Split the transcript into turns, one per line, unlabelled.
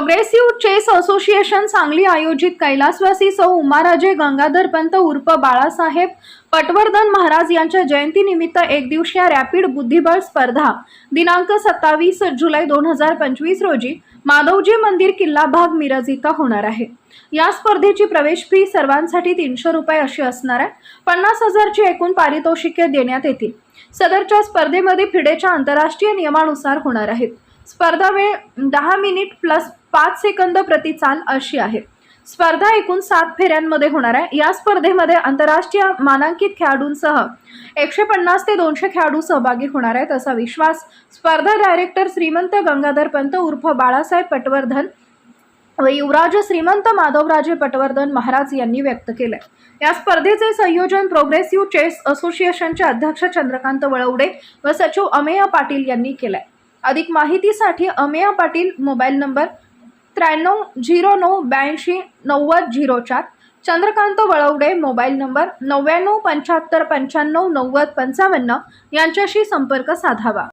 Progressive chess association Sangli आयोजित कैलासवासी सौ उमाराजे गंगाधरपंत उर्फ बाळासाहेब पटवर्धन महाराज यांच्या जयंतीनिमित्त एकदिवसीय रॅपिड बुद्धिबळ स्पर्धा दिनांक सत्तावीस जुलै दोन हजार पंचवीस रोजी माधवजी मंदिर किल्ला भाग मिरज इथं होणार आहे. या स्पर्धेची प्रवेश फी सर्वांसाठी तीनशे रुपये अशी असणार आहे. पन्नास हजारची एकूण पारितोषिके देण्यात येतील. सदरच्या स्पर्धेमध्ये फिडेच्या आंतरराष्ट्रीय नियमानुसार होणार आहेत. स्पर्धा वेळ दहा मिनिट प्लस पाच सेकंद प्रति चाल अशी आहे. स्पर्धा एकूण सात फेऱ्यांमध्ये होणार आहे. या स्पर्धेमध्ये आंतरराष्ट्रीय मानांकित खेळाडूंसह एकशे पन्नास ते दोनशे खेळाडू सहभागी होणार आहेत असा विश्वास स्पर्धा डायरेक्टर श्रीमंत गंगाधर पंत उर्फ बाळासाहेब पटवर्धन व युवराज श्रीमंत माधवराजे पटवर्धन महाराज यांनी व्यक्त केलंय. या स्पर्धेचे संयोजन प्रोग्रेसिव्ह चेस असोसिएशनचे अध्यक्ष चंद्रकांत वळवडे व सचिव अमेय पाटील यांनी केलंय. अधिक माहितीसाठी अमेय पाटील मोबाईल नंबर त्र्याण्णव झिरो नऊ ब्याऐंशी नव्वद झिरो चार चंद्रकांत वळवडे मोबाईल नंबर नव्याण्णव पंच्याहत्तर पंच्याण्णव नव्वद पंचावन्न यांच्याशी संपर्क साधावा.